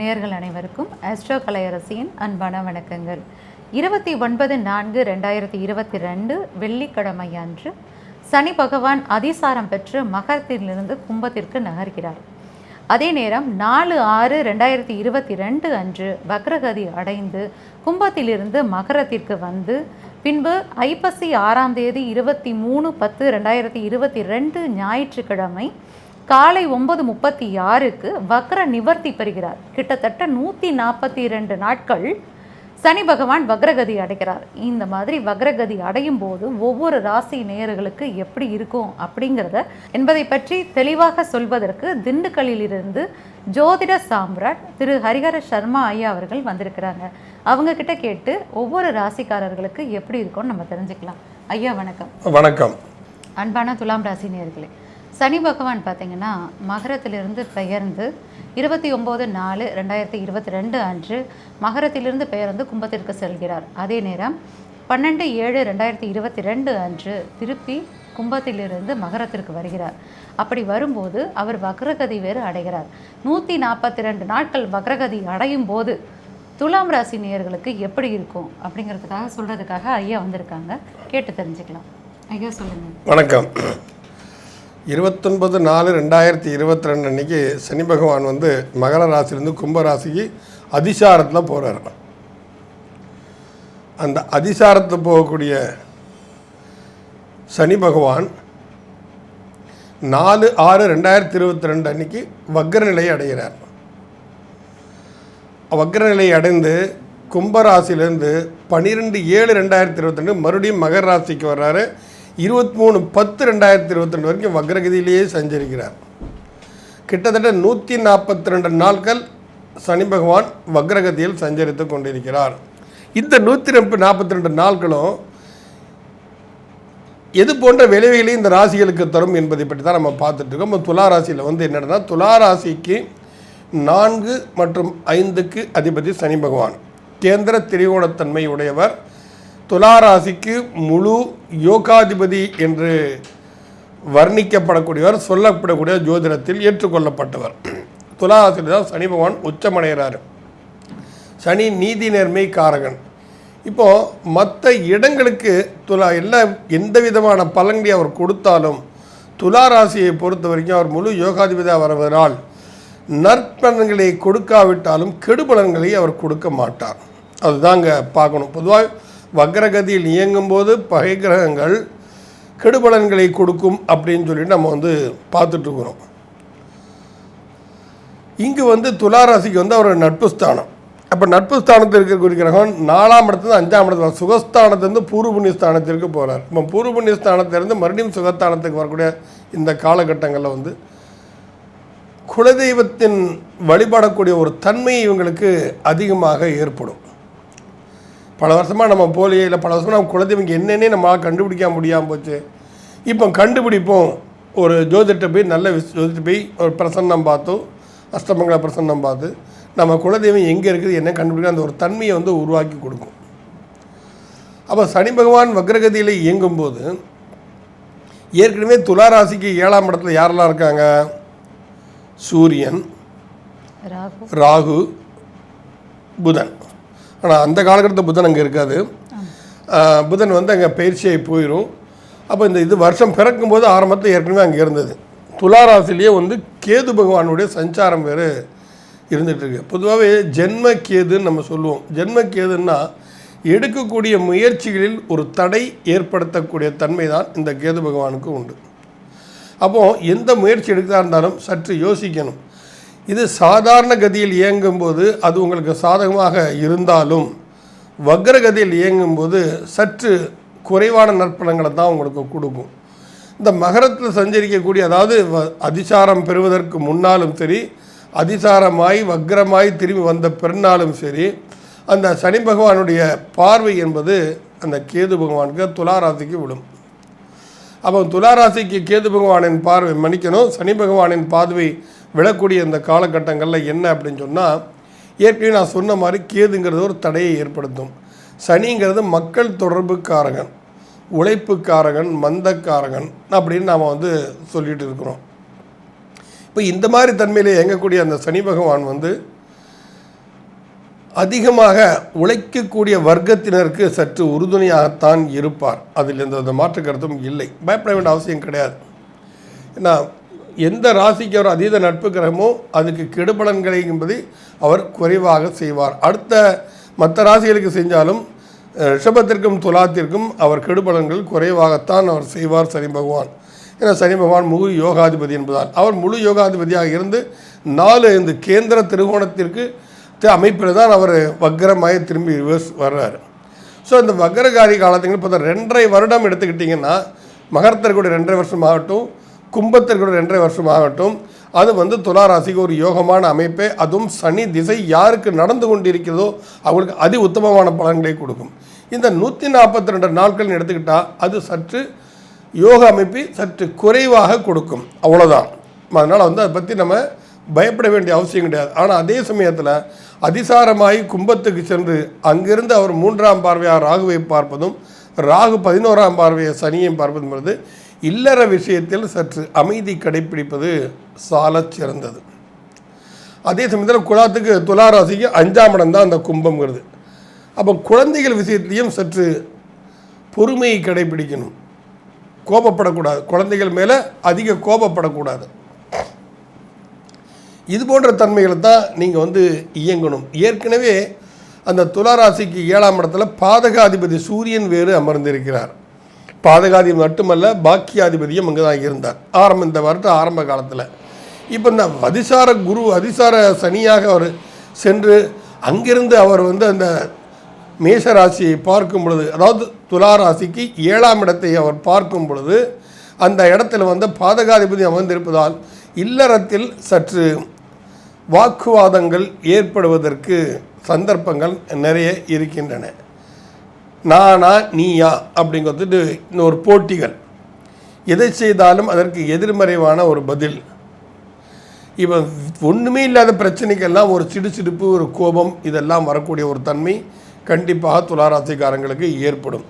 நேர்கள் அனைவருக்கும் ஆஸ்ட்ரோ கலையரசியின் அன்பான வணக்கங்கள். இருபத்தி ஒன்பது நான்கு ரெண்டாயிரத்தி இருபத்தி ரெண்டு வெள்ளிக்கிழமை அன்று சனி பகவான் அதிசாரம் பெற்று மகரத்திலிருந்து கும்பத்திற்கு நகர்கிறார். அதே நேரம் நாலு ஆறு ரெண்டாயிரத்தி இருபத்தி ரெண்டு அன்று வக்ரகதி அடைந்து கும்பத்திலிருந்து மகரத்திற்கு வந்து பின்பு ஐப்பசி ஆறாம் தேதி இருபத்தி மூணு பத்து ரெண்டாயிரத்தி இருபத்தி ரெண்டு ஞாயிற்றுக்கிழமை காலை ஒன்பது முப்பத்தி ஆறுக்கு வக்ர நிவர்த்தி பெறுகிறார். கிட்டத்தட்ட நூற்றி நாற்பத்தி ரெண்டு நாட்கள் சனி பகவான் வக்ரகதி அடைகிறார். இந்த மாதிரி வக்ரகதி அடையும் போது ஒவ்வொரு ராசி நேயர்களுக்கு எப்படி இருக்கும் அப்படிங்கிறத என்பதை பற்றி தெளிவாக சொல்வதற்கு திண்டுக்கல்லிலிருந்து ஜோதிட சாம்ராட் திரு ஹரிஹர சர்மா ஐயா அவர்கள் வந்திருக்கிறாங்க. அவங்க கிட்ட கேட்டு ஒவ்வொரு ராசிக்காரர்களுக்கு எப்படி இருக்கும்னு நம்ம தெரிஞ்சுக்கலாம். ஐயா வணக்கம். வணக்கம். அன்பான துலாம் ராசி நேயர்களே சனி பகவான் பார்த்தீங்கன்னா மகரத்திலிருந்து பெயர்ந்து இருபத்தி ஒம்பது நாலு ரெண்டாயிரத்தி இருபத்தி ரெண்டு அன்று மகரத்திலிருந்து பெயர்ந்து கும்பத்திற்கு செல்கிறார். அதே நேரம் பன்னெண்டு ஏழு ரெண்டாயிரத்தி இருபத்தி ரெண்டு அன்று திருப்பி கும்பத்திலிருந்து மகரத்திற்கு வருகிறார். அப்படி வரும்போது அவர் வக்ரகதி வேறு அடைகிறார். நூற்றி நாற்பத்தி ரெண்டு நாட்கள் வக்ரகதி அடையும் போது துலாம் ராசி நேயர்களுக்கு எப்படி இருக்கும் அப்படிங்கிறதுக்காக சொல்கிறதுக்காக ஐயா வந்திருக்காங்க. கேட்டு தெரிஞ்சுக்கலாம். ஐயா சொல்லுங்கள் வணக்கம். இருபத்தொன்பது நாலு ரெண்டாயிரத்தி இருபத்தி ரெண்டு அன்னைக்கு சனி பகவான் வந்து மகர ராசிலேருந்து கும்ப ராசிக்கு அதிசாரத்தில் போகிறார் அந்த அதிசாரத்தில் போகக்கூடிய சனி பகவான் நாலு ஆறு ரெண்டாயிரத்தி இருபத்தி ரெண்டு அன்னைக்கு வக்ரநிலையை அடைகிறார். வக்ரநிலையை அடைந்து கும்பராசிலேருந்து பன்னிரெண்டு ஏழு ரெண்டாயிரத்தி இருபத்தி ரெண்டு மறுபடியும் மகர ராசிக்கு வர்றாரு. இருபத்தி மூணு பத்து ரெண்டாயிரத்தி இருபத்தி ரெண்டு வரைக்கும் வக்ரகதியிலேயே சஞ்சரிக்கிறார். கிட்டத்தட்ட நூற்றி நாற்பத்தி ரெண்டு நாட்கள் சனி பகவான் வக்ரகதியில் சஞ்சரித்து கொண்டிருக்கிறார். இந்த நூற்றி ரெண்டு நாற்பத்தி ரெண்டு நாட்களும் எது போன்ற விளைவுகளை இந்த ராசிகளுக்கு தரும் என்பதை பற்றி தான் நம்ம பார்த்துட்ருக்கோம் நம்ம துலா ராசியில் வந்து என்னென்னா துலா ராசிக்கு நான்கு மற்றும் ஐந்துக்கு அதிபதி சனி பகவான். கேந்திர திரிகோணத்தன்மை உடையவர். துலாராசிக்கு முழு யோகாதிபதி என்று வர்ணிக்கப்படக்கூடியவர் சொல்லப்படக்கூடிய ஜோதிடத்தில் ஏற்றுக்கொள்ளப்பட்டவர். துலாராசியில் தான் சனி பகவான் உச்சமடைகிறார். சனி நீதி நேர்மை காரகன். இப்போது மற்ற இடங்களுக்கு துலா எல்லா எந்த விதமான பலன்களை அவர் கொடுத்தாலும் துலா ராசியை பொறுத்த வரைக்கும் அவர் முழு யோகாதிபதியாக வருவதால் நற்பலன்களை கொடுக்காவிட்டாலும் கெடுபலன்களை அவர் கொடுக்க மாட்டார். அதுதாங்க பார்க்கணும். பொதுவாக வக்ரகதியில் இயங்கும்போது பகை கிரகங்கள் கெடுபலன்களை கொடுக்கும் அப்படின்னு சொல்லிட்டு நம்ம வந்து பார்த்துட்ருக்குறோம். இங்கு வந்து துளாராசிக்கு வந்து அவர் நட்பு ஸ்தானம். அப்போ நட்பு ஸ்தானத்தில் இருக்கக்கூடிய கிரகம் நாலாம் இடத்துல அஞ்சாம் இடத்துல சுகஸ்தானத்துலேருந்து பூர்வ புண்ணிய ஸ்தானத்திற்கு போகிறார் இப்போ பூர்வ புண்ணிய ஸ்தானத்திலிருந்து மறுபடியும் சுகஸ்தானத்துக்கு வரக்கூடிய இந்த காலகட்டங்களில் வந்து குலதெய்வத்தின் வழிபடக்கூடிய ஒரு தன்மை இவங்களுக்கு அதிகமாக ஏற்படும். பல வருஷமாக நம்ம போலியே இல்லை பல வருஷமாக நம்ம குலதெய்வம் என்னன்னே நம்மளால் கண்டுபிடிக்க முடியாமல் போச்சு. இப்போ கண்டுபிடிப்போம். ஒரு ஜோதிட்ட போய் நல்ல விஸ் ஜோதிட்ட போய் ஒரு பிரசன்னம் பார்த்தோம் அஷ்டமங்கல பிரசன்னம் பார்த்து நம்ம குலதெய்வம் எங்கே இருக்குது என்ன கண்டுபிடிக்க அந்த ஒரு தன்மையை வந்து உருவாக்கி கொடுக்கும். அப்போ சனி பகவான் வக்ரகதியில் இயங்கும்போது ஏற்கனவே துலா ராசிக்கு ஏழாம் இடத்துல யாரெல்லாம் இருக்காங்க? சூரியன் ராகு புதன். ஆனால் அந்த காலகட்டத்தில் புதன் அங்கே இருக்காது. புதன் வந்து அங்கே பயிற்சியாகி போயிடும் அப்போ இந்த இது வருஷம் பிறக்கும்போது ஆரம்பத்தில் ஏற்கனவே அங்கே இருந்தது. துலா ராசிலேயே வந்து கேது பகவானுடைய சஞ்சாரம் வேறு இருந்துகிட்ருக்கு பொதுவாகவே ஜென்ம கேதுன்னு நம்ம சொல்லுவோம். ஜென்ம கேதுன்னா எடுக்கக்கூடிய முயற்சிகளில் ஒரு தடை ஏற்படுத்தக்கூடிய தன்மை தான் இந்த கேது பகவானுக்கு உண்டு. அப்போது எந்த முயற்சி எடுக்கிறதா இருந்தாலும் சற்று யோசிக்கணும். இது சாதாரண கதியில் இயங்கும்போது அது உங்களுக்கு சாதகமாக இருந்தாலும் வக்ரகதியில் இயங்கும்போது சற்று குறைவான நற்பலன்களை தான் உங்களுக்கு கொடுக்கும். இந்த மகரத்தில் சஞ்சரிக்கக்கூடிய அதாவது வ- அதிசாரம் பெறுவதற்கு முன்னாலும் சரி அதிசாரமாய் வக்ரமாய் திரும்பி வந்த பிறனாலும் சரி அந்த சனி பகவானுடைய பார்வை என்பது அந்த கேது பகவானுக்கு துளாராசிக்கு விடும். அப்போ துளாராசிக்கு கேது பகவானின் பார்வை மன்னிக்கணும். சனி பகவானின் பார்வை விழக்கூடிய இந்த காலகட்டங்களில் என்ன அப்படின்னு சொன்னால் ஏற்கனவே நான் சொன்ன மாதிரி கேதுங்கிறது ஒரு தடையை ஏற்படுத்தும். சனிங்கிறது மக்கள் தொடர்புக்காரகன் உழைப்புக்காரகன் மந்தக்காரகன் அப்படின்னு நாம் வந்து சொல்லிட்டு இருக்கிறோம். இப்போ இந்த மாதிரி தன்மையில் இயங்கக்கூடிய அந்த சனி பகவான் வந்து அதிகமாக உழைக்கக்கூடிய வர்க்கத்தினருக்கு சற்று உறுதுணையாகத்தான் இருப்பார். அதில் எந்த மாற்று கருத்தும் இல்லை. பயப்பட வேண்டிய அவசியம் கிடையாது. ஏன்னா எந்த ராசிக்கு அவர் அதீத நட்பு கிரகமோ அதுக்கு கெடுபலன்களை என்பதை அவர் குறைவாக செய்வார். அடுத்த மற்ற ராசிகளுக்கு செஞ்சாலும் ரிஷபத்திற்கும் துலாத்திற்கும் அவர் கெடுபலன்கள் குறைவாகத்தான் அவர் செய்வார் சனி பகவான். ஏன்னா சனி பகவான் முழு யோகாதிபதி என்பதால். அவர் முழு யோகாதிபதியாக இருந்து நாலு இந்த கேந்திர திருகோணத்திற்கு அமைப்பில் தான் அவர் வக்கரமாக திரும்பி ரிவர்ஸ் வர்றாரு. ஸோ இந்த வக்கரகாரி காலத்துக்கு இப்போ ரெண்டரை வருடம் எடுத்துக்கிட்டிங்கன்னா மகரத்திற்குடைய ரெண்டரை வருஷம் ஆகட்டும் கும்பத்திற்கு ரெண்டரை வருஷம் ஆகட்டும் அது வந்து துளாராசிக்கு ஒரு யோகமான அமைப்பை. அதுவும் சனி திசை யாருக்கு நடந்து கொண்டிருக்கிறதோ அவங்களுக்கு அதி உத்தமமான பலன்களை கொடுக்கும். இந்த நூற்றி நாற்பத்தி ரெண்டு நாட்கள்னு எடுத்துக்கிட்டால் அது சற்று யோக அமைப்பு சற்று குறைவாக கொடுக்கும். அவ்வளோதான் அதனால் வந்து அதை பற்றி நம்ம பயப்பட வேண்டிய அவசியம் கிடையாது. ஆனால் அதே சமயத்தில் அதிசாரமாய் கும்பத்துக்கு சென்று அங்கிருந்து அவர் மூன்றாம் பார்வையாக ராகுவை பார்ப்பதும் ராகு பதினோராம் பார்வையை சனியை பார்ப்பதும் பொழுது இல்லற விஷயத்தில் சற்று அமைதி கடைப்பிடிப்பது சாலச் சிறந்தது. அதே சமயத்தில் குலாத்துக்கு துளாராசிக்கு அஞ்சாம் இடம் தான் அந்த கும்பம்ங்கிறது. அப்போ குழந்தைகள் விஷயத்திலையும் சற்று பொறுமையை கடைப்பிடிக்கணும். கோபப்படக்கூடாது. குழந்தைகள் மேலே அதிக கோபப்படக்கூடாது. இது போன்ற தன்மைகளை தான் நீங்கள் வந்து இயங்கணும். ஏற்கனவே அந்த துளாராசிக்கு ஏழாம் இடத்துல பாதகாதிபதி சூரியன் வேறு அமர்ந்திருக்கிறார். பாதகாதிபதி மட்டுமல்ல பாக்கியாதிபதியும் அங்கே தான் இருந்தார். ஆரம்ப இந்த வருட ஆரம்ப காலத்தில். இப்போ இந்த அதிசார குரு அதிசார சனியாக அவர் சென்று அங்கிருந்து அவர் வந்து அந்த மேஷ ராசியை பார்க்கும் பொழுது அதாவது துலா ராசிக்கு ஏழாம் இடத்தை அவர் பார்க்கும் பொழுது அந்த இடத்துல வந்து பாதகாதிபதி அமர்ந்திருப்பதால் இல்லறத்தில் சற்று வாக்குவாதங்கள் ஏற்படுவதற்கு சந்தர்ப்பங்கள் நிறைய இருக்கின்றன. நானா நீயா அப்படிங்கிறது இன்னொரு போட்டிகள். எதை செய்தாலும் அதற்கு எதிர்மறைவான ஒரு பதில். இப்போ ஒன்றுமே இல்லாத பிரச்சனைக்கெல்லாம் ஒரு சிடுசிடுப்பு ஒரு கோபம் இதெல்லாம் வரக்கூடிய ஒரு தன்மை கண்டிப்பாக துளாராசிக்காரங்களுக்கு ஏற்படும்.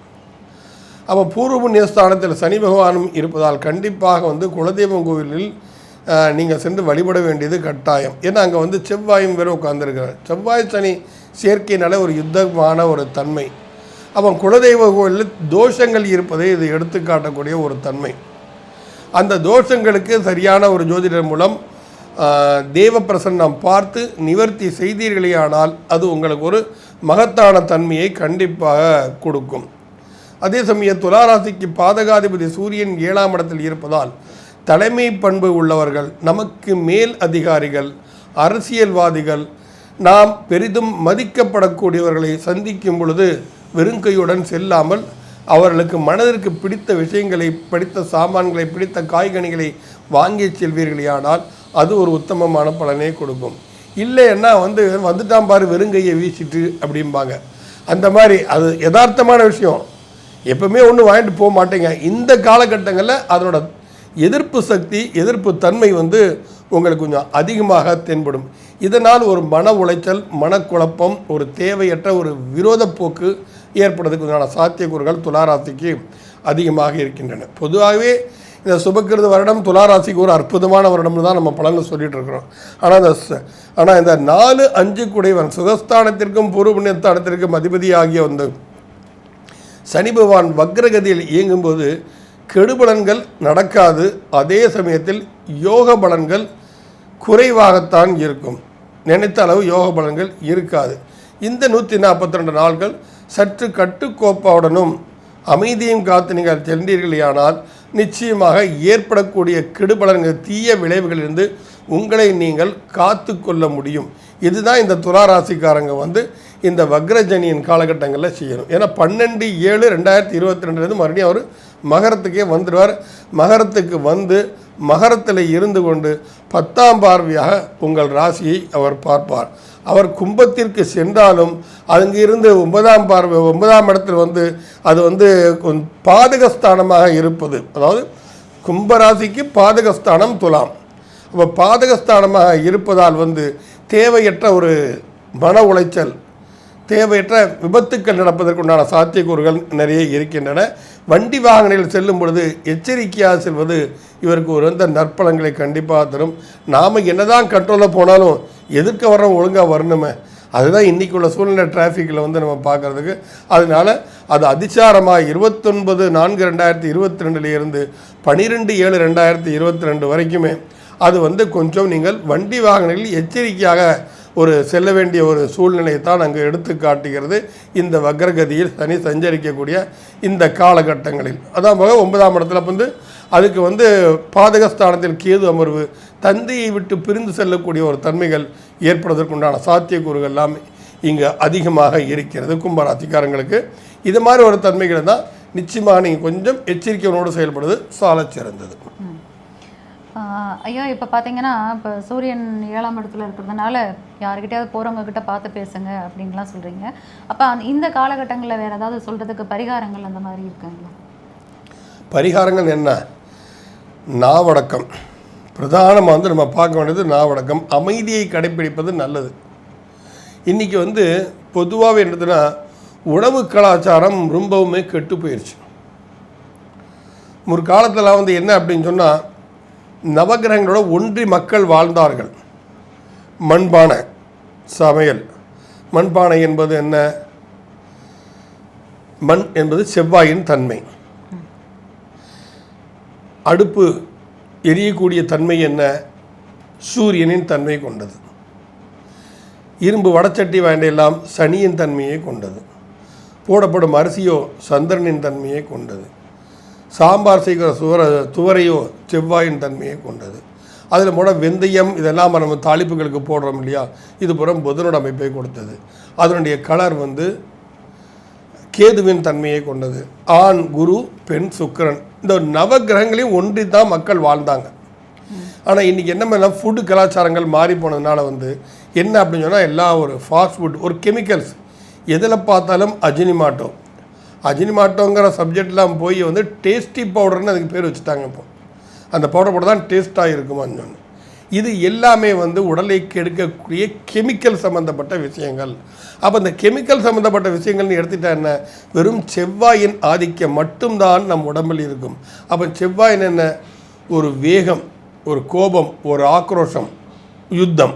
அப்போ பூர்வ புண்ணியஸ்தானத்தில் சனி பகவானும் இருப்பதால் கண்டிப்பாக வந்து குலதெய்வம் கோவிலில் நீங்கள் சென்று வழிபட வேண்டியது கட்டாயம். ஏன்னா அங்கே வந்து செவ்வாயும் வேற உட்காந்துருக்கிறார் செவ்வாய் சனி சேர்க்கையினால ஒரு யுத்தமான ஒரு தன்மை. அவன் குலதெய்வ கோயிலில் தோஷங்கள் இருப்பதை இது எடுத்துக்காட்டக்கூடிய ஒரு தன்மை. அந்த தோஷங்களுக்கு சரியான ஒரு ஜோதிடர் மூலம் ஆஹ், தேவ பிரசன்னம் பார்த்து நிவர்த்தி செய்தீர்களேயானால் அது உங்களுக்கு ஒரு மகத்தான தன்மையை கண்டிப்பாக கொடுக்கும். அதே சமயம் துளாராசிக்கு பாதகாதிபதி சூரியன் ஏழாம் இடத்தில் இருப்பதால் தலைமை பண்பு உள்ளவர்கள் நமக்கு மேல் அதிகாரிகள் அரசியல்வாதிகள் நாம் பெரிதும் மதிக்கப்படக்கூடியவர்களை சந்திக்கும் பொழுது வெறுங்கையுடன் செல்லாமல் அவர்களுக்கு மனதிற்கு பிடித்த விஷயங்களை பிடித்த சாமான்களை பிடித்த காய்கனிகளை வாங்கி செல்வீர்களேயானால் அது ஒரு உத்தமமான பலனை கொடுக்கும். இல்லைன்னா வந்து வந்துட்டான் பாரு வெறுங்கையை வீசிட்டு அப்படிம்பாங்க. அந்த மாதிரி அது யதார்த்தமான விஷயம். எப்பவுமே ஒன்றும் வாங்கிட்டு போக மாட்டேங்க. இந்த காலகட்டங்களில் அதனோட எதிர்ப்பு சக்தி எதிர்ப்பு தன்மை வந்து உங்களுக்கு கொஞ்சம் அதிகமாக தென்படும். இதனால் ஒரு மன உளைச்சல் மனக்குழப்பம் ஒரு தேவையற்ற ஒரு விரோத போக்கு ஏற்படுறதுக்கு உண்டான சாத்தியக்கூறுகள் துளாராசிக்கு அதிகமாக இருக்கின்றன. பொதுவாகவே இந்த சுபக்கிருத வருடம் துளாராசிக்கு ஒரு அற்புதமான வருடம்னு தான் நம்ம பலனில் சொல்லிட்டு இருக்கிறோம். ஆனால் இந்த ஆனால் இந்த நாலு அஞ்சு குடைவன் சுகஸ்தானத்திற்கும் பூர்வபுண்ணியஸ்தானத்திற்கும் அதிபதி ஆகிய வந்து சனி பகவான் வக்ரகதியில் இயங்கும்போது கெடுபலன்கள் நடக்காது. அதே சமயத்தில் யோக பலன்கள் குறைவாகத்தான் இருக்கும். நினைத்த அளவு யோக பலன்கள் இருக்காது. இந்த நூற்றி நாற்பத்தி ரெண்டு நாள்கள் சற்று கட்டுக்கோப்பாவுடனும் அமைதியும் காத்து நீங்கள் சென்றீர்களேயானால் நிச்சயமாக ஏற்படக்கூடிய கெடுபலன்கள் தீய விளைவுகளிலிருந்து உங்களை நீங்கள் காத்து கொள்ள முடியும். இதுதான் இந்த துளாராசிக்காரங்க வந்து இந்த வக்ரஜனியின் காலகட்டங்களில் செய்யணும். ஏன்னா பன்னெண்டு ஏழு ரெண்டாயிரத்தி இருபத்தி ரெண்டுலேருந்து மறுபடியும் அவர் மகரத்துக்கே வந்துடுவார் மகரத்துக்கு வந்து மகரத்தில் இருந்து கொண்டு பத்தாம் பார்வையாக உங்கள் ராசியை அவர் பார்ப்பார். அவர் கும்பத்திற்கு சென்றாலும் அங்கிருந்து ஒன்பதாம் பார்வை ஒன்பதாம் இடத்தில் வந்து அது வந்து பாதகஸ்தானமாக இருப்பது. அதாவது கும்பராசிக்கு பாதகஸ்தானம் துலாம். அப்போ பாதகஸ்தானமாக இருப்பதால் வந்து தேவையற்ற ஒரு மன உளைச்சல் தேவையற்ற விபத்துக்கள் நடப்பதற்குண்டான சாத்தியக்கூறுகள் நிறைய இருக்கின்றன. வண்டி வாகனங்களில் செல்லும் பொழுது எச்சரிக்கையாக செல்வது இவருக்கு ஒரு வந்து நற்பலன்களை கண்டிப்பாக தரும். நாம் என்னதான் கண்ட்ரோலில் போனாலும் எதிர்க்க வரணும் ஒழுங்காக வரணுமே. அதுதான் இன்றைக்கி உள்ள சூழ்நிலை டிராஃபிக்கில் வந்து நம்ம பார்க்குறதுக்கு. அதனால் அது அதிசாரமாக இருபத்தொன்பது நான்கு ரெண்டாயிரத்தி இருபத்தி ரெண்டுலேருந்து பனிரெண்டு ஏழு ரெண்டாயிரத்தி இருபத்தி ரெண்டு வரைக்குமே. அது வந்து கொஞ்சம் நீங்கள் வண்டி வாகனங்களில் எச்சரிக்கையாக ஒரு செல்ல வேண்டிய ஒரு சூழ்நிலையை தான் அங்கே எடுத்து காட்டுகிறது. இந்த வக்ரகதியில் சனி சஞ்சரிக்கக்கூடிய இந்த காலகட்டங்களில். அதான் போக ஒன்பதாம் இடத்துல வந்து அதுக்கு வந்து பாதகஸ்தானத்தில் கேது அமர்வு தந்தையை விட்டு பிரிந்து செல்லக்கூடிய ஒரு தன்மைகள் ஏற்படுவதற்குண்டான சாத்தியக்கூறுகள் எல்லாம் இங்கே அதிகமாக இருக்கிறது கும்பராசிக்காரங்களுக்கு. இது மாதிரி ஒரு தன்மைகளை தான் நிச்சயமாக நீங்கள் கொஞ்சம் எச்சரிக்கையோடு செயல்படுவது சாலச் சிறந்தது ஐயா இப்போ பார்த்தீங்கன்னா இப்போ சூரியன் ஏழாம் இடத்துல இருக்கிறதுனால யாருக்கிட்டையாவது போகிறவங்க கிட்ட பார்த்து பேசுங்க அப்படின்லாம் சொல்கிறீங்க அப்போ அந்த இந்த காலகட்டங்களில் வேறு ஏதாவது சொல்கிறதுக்கு பரிகாரங்கள் அந்த மாதிரி இருக்குங்களா? பரிகாரங்கள் என்ன? நாவடக்கம். பிரதானமாக வந்து நம்ம பார்க்க வேண்டியது நாவடக்கம். அமைதியை கடைப்பிடிப்பது நல்லது. இன்றைக்கி வந்து பொதுவாகவே என்னதுன்னா உணவு கலாச்சாரம் ரொம்பவுமே கெட்டு போயிடுச்சு முற்காலத்தில் வந்து என்ன அப்படின்னு சொன்னால் நவகிரகங்களோட ஒன்றி மக்கள் வாழ்ந்தார்கள். மண்பானை சமையல். மண்பானை என்பது என்ன? மண் என்பது செவ்வாயின் தன்மை. அடுப்பு எரியக்கூடிய தன்மை என்ன? சூரியனின் தன்மை கொண்டது. இரும்பு வடச்சட்டி வேண்டையெல்லாம் சனியின் தன்மையை கொண்டது. போடப்படும் அரிசியோ சந்திரனின் தன்மையை கொண்டது. சாம்பார் செய்கிற சுவர துவரையோ செவ்வாயின் தன்மையை கொண்டது. அதில் மூட வெந்தயம் இதெல்லாம் நம்ம தாளிப்புகளுக்கு போடுறோம் இல்லையா? இது புறம் புதனோட அமைப்பை கொடுத்தது. அதனுடைய கலர் வந்து கேதுவின் தன்மையை கொண்டது. ஆண் குரு பெண் சுக்கிரன். இந்த நவகிரகங்களையும் ஒன்றி தான் மக்கள் வாழ்ந்தாங்க. ஆனால் இன்றைக்கி என்ன பண்ணலாம் ஃபுட்டு கலாச்சாரங்கள் மாறி போனதுனால வந்து என்ன அப்படின்னு சொன்னால் எல்லா ஒரு ஃபாஸ்ட் ஃபுட் ஒரு கெமிக்கல்ஸ் எதில் பார்த்தாலும் அஜினிமாட்டோ அஜினிமாட்டோங்கிற சப்ஜெக்ட்லாம் போய் வந்து டேஸ்டி பவுடர்னு அதுக்கு பேர் வச்சுட்டாங்க இப்போ. அந்த பவுடர் போட்டு தான் டேஸ்ட்டாக இருக்குமான்னு சொன்னேன். இது எல்லாமே வந்து உடலை கெடுக்கக்கூடிய கெமிக்கல் சம்மந்தப்பட்ட விஷயங்கள். அப்போ இந்த கெமிக்கல் சம்மந்தப்பட்ட விஷயங்கள்னு எடுத்துட்டா என்ன? வெறும் செவ்வாயின் ஆதிக்கம் மட்டும்தான் நம் உடம்பில் இருக்கும். அப்போ செவ்வாயின் என்ன? ஒரு வேகம் ஒரு கோபம் ஒரு ஆக்ரோஷம் யுத்தம்.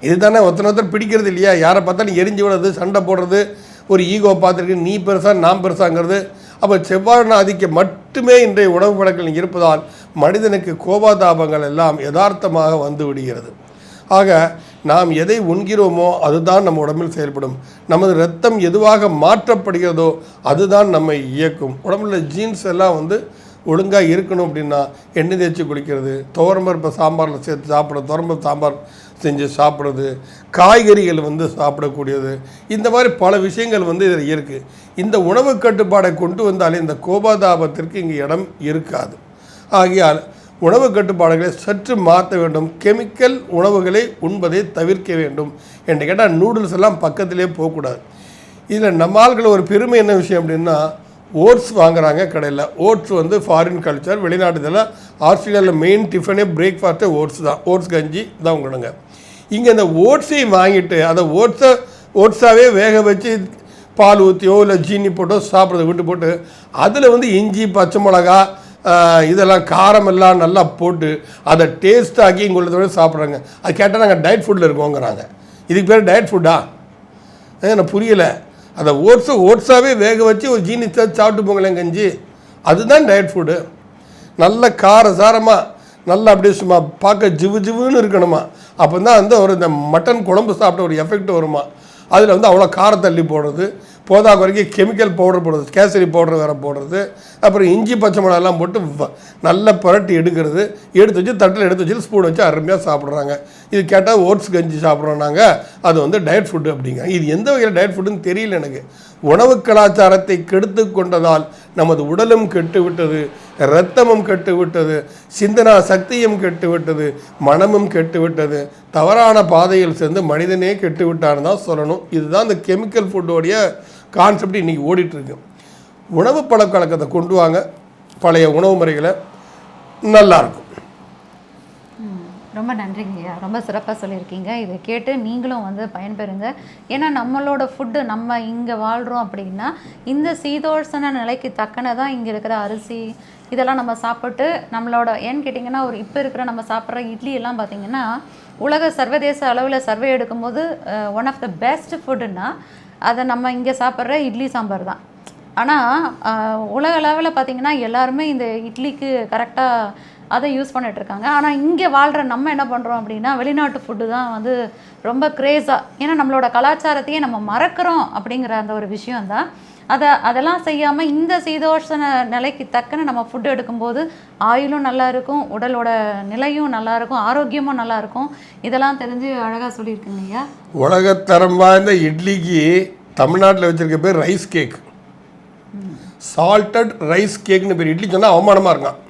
இதுதானே ஒருத்தன ஒருத்தர் பிடிக்கிறது இல்லையா? யாரை பார்த்தாலும் எரிஞ்சு விடுறது சண்டை போடுறது ஒரு ஈகோ பார்த்துருக்கு நீ பெருசா நான் பெருசாங்கிறது. அப்போ செவ்வாழ் ஆதிக்க மட்டுமே இன்றைய உணவு பழக்கங்கள் இருப்பதால் மனிதனுக்கு கோபாதாபங்கள் எல்லாம் யதார்த்தமாக வந்து விடுகிறது. ஆக நாம் எதை உண்கிறோமோ அதுதான் நம்ம உடம்பில் செயல்படும். நமது ரத்தம் எதுவாக மாற்றப்படுகிறதோ அதுதான் நம்மை இயக்கும். உடம்புல ஜீன்ஸ் எல்லாம் வந்து ஒழுங்காக இருக்கணும் அப்படின்னா எண்ணெய் தேய்ச்சி குளிக்கிறது துவரம்பருப்பை சாம்பாரில் சேர்த்து சாப்பிட துவரம்பருப்பு சாம்பார் செஞ்சு சாப்பிட்றது காய்கறிகள் வந்து சாப்பிடக்கூடியது இந்த மாதிரி பல விஷயங்கள் வந்து இதில் இருக்குது இந்த உணவு கட்டுப்பாடை கொண்டு வந்தாலே இந்த கோபாதாபத்திற்கு இங்கே இடம் இருக்காது. ஆகையால் உணவு கட்டுப்பாடுகளை சற்று மாற்ற வேண்டும். கெமிக்கல் உணவுகளை உண்பதை தவிர்க்க வேண்டும் என்று கேட்டால் நூடுல்ஸ் எல்லாம் பக்கத்திலே போகக்கூடாது. இதில் நம்ம ஆள்கள் ஒரு பெருமை என்ன விஷயம் அப்படின்னா ஓட்ஸ் வாங்குறாங்க கடையில். ஓட்ஸ் வந்து ஃபாரின் கல்ச்சர் வெளிநாட்டுல ஆஸ்திரேலியாவில் மெயின் டிஃபனே பிரேக்ஃபாஸ்ட்டே ஓட்ஸ் தான். ஓட்ஸ் கஞ்சி தான் உங்களுங்க. இங்கே அந்த ஓட்ஸை வாங்கிட்டு அதை ஓட்ஸை ஓட்ஸாகவே வேக வச்சு பால் ஊற்றியோ இல்லை ஜீனி போட்டோ சாப்பிட்றத விட்டு போட்டு அதில் வந்து இஞ்சி பச்சை மிளகா இதெல்லாம் காரமெல்லாம் நல்லா போட்டு அதை டேஸ்ட் ஆக்கி இங்கே உள்ளதோட சாப்பிட்றாங்க. அது கேட்டால் நாங்கள் டயட் ஃபுட்டில் இருக்கோங்கிறாங்க. இதுக்கு பேர் டயட் ஃபுட்டா எனக்கு புரியலை. அந்த ஓட்ஸை ஓட்ஸாகவே வேக வச்சு ஒரு ஜீனி சாப்பிட்டு போங்களேன் கஞ்சி. அதுதான் டயட் ஃபுட்டு நல்ல கார சாரமாக நல்லா அப்படியே சும்மா பார்க்க ஜிவு ஜிவுன்னு இருக்கணுமா? அப்போ தான் வந்து ஒரு இந்த மட்டன் குழம்பு சாப்பிட்ட ஒரு எஃபெக்ட் வருமா? அதில் வந்து அவ்வளோ காரத்தள்ளி போடுறது போதா வரைக்கும் கெமிக்கல் பவுடர் போடுறது கேசரி பவுடர் வேறு போடுறது அப்புறம் இஞ்சி பச்சை மிளகாலாம் போட்டு நல்லா புரட்டி எடுக்கிறது எடுத்து வச்சு தட்டில் எடுத்து வச்சு ஸ்பூன் வச்சு அருமையாக சாப்பிட்றாங்க. இது கேட்டால் ஓட்ஸ் கஞ்சி சாப்பிட்றோம் நாங்கள் அது வந்து டயட் ஃபுட்டு அப்படிங்க. இது எந்த வகையில் டயட் ஃபுட்டுன்னு தெரியல எனக்கு. உணவு கலாச்சாரத்தை கெடுத்து கொண்டதால் நமது உடலும் கெட்டு விட்டது இரத்தமும் கெட்டு விட்டது சிந்தனா சக்தியும் கெட்டு விட்டது மனமும் கெட்டு விட்டது தவறான பாதையில் சேர்ந்து மனிதனே கெட்டு விட்டான்னு தான் சொல்லணும். இதுதான் இந்த கெமிக்கல் ஃபுட்டோடைய கான்செப்ட் இன்றைக்கி ஓடிட்டுருக்கு. உணவு பழக்கவழக்கத்தை கொண்டு வாங்க. பழைய உணவு முறைகளை நல்லாயிருக்கும் ரொம்ப நன்றிங்கய்யா நன்றிங்க. ஐயா ரொம்ப சிறப்பாக சொல்லியிருக்கீங்க. இதை கேட்டு நீங்களும் வந்து பயன்பெறுங்க. ஏன்னா நம்மளோட ஃபுட்டு நம்ம இங்கே வாழ்கிறோம் அப்படின்னா இந்த சீதோஷண நிலைக்கு தக்கனதான் இங்கே இருக்கிற அரிசி இதெல்லாம் நம்ம சாப்பிட்டு நம்மளோட ஏன்னு கேட்டிங்கன்னா ஒரு இப்போ இருக்கிற நம்ம சாப்பிட்ற இட்லி எல்லாம் பார்த்தீங்கன்னா உலக சர்வதேச அளவில் சர்வே எடுக்கும்போது ஒன் ஆஃப் த பெஸ்ட் ஃபுட்டுன்னா அதை நம்ம இங்கே சாப்பிட்ற இட்லி சாம்பார் தான். ஆனால் உலக அளவில் பார்த்திங்கன்னா எல்லாருமே இந்த இட்லிக்கு கரெக்டாக அதை யூஸ் பண்ணிட்டு இருக்காங்க ஆனால் இங்கே வாழ்கிற நம்ம என்ன பண்ணுறோம் அப்படின்னா வெளிநாட்டு ஃபுட்டு தான் வந்து ரொம்ப க்ரேஸாக ஏன்னா நம்மளோட கலாச்சாரத்தையே நம்ம மறக்கிறோம் அப்படிங்கிற அந்த ஒரு விஷயம் தான் அதை அதெல்லாம் செய்யாமல் இந்த சீதோஷண நிலைக்கு தக்கன நம்ம ஃபுட்டு எடுக்கும்போது ஆயுளும் நல்லா இருக்கும் உடலோட நிலையும் நல்லா இருக்கும் ஆரோக்கியமும் நல்லா இருக்கும். இதெல்லாம் தெரிஞ்சு அழகாக சொல்லியிருக்குங்க ஐயா உலகத்தரம் வாய்ந்த இட்லிக்கு தமிழ்நாட்டில் வச்சிருக்க பேர் ரைஸ் கேக் சால்டட் ரைஸ் கேக்னு பேர். இட்லி சொன்னால் அவமானமாக இருக்கான்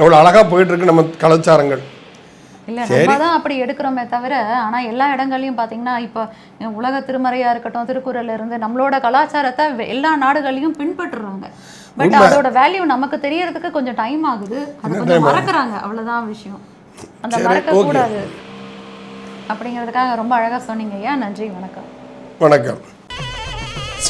அவ்வளோ அழகாக போயிட்டுருக்கு நம்ம கலாச்சாரங்கள். இல்லை நம்ம தான் அப்படி எடுக்கிறோமே தவிர ஆனால் எல்லா இடங்கள்லையும் பார்த்தீங்கன்னா இப்போ உலக திருமறையாக இருக்கட்டும் திருக்குறள்ல இருந்து நம்மளோட கலாச்சாரத்தை எல்லா நாடுகள்லையும் பின்பற்றுறாங்க. பட் அதோட வேல்யூ நமக்கு தெரியறதுக்கு கொஞ்சம் டைம் ஆகுது. அது கொஞ்சம் மறக்கறாங்க. அவ்வளவுதான் விஷயம். அந்த சரி, மறக்க okay. கூடாது அப்படிங்கிறதுக்காக ரொம்ப அழகா சொன்னீங்க ஐயா. நன்றி வணக்கம். வணக்கம்.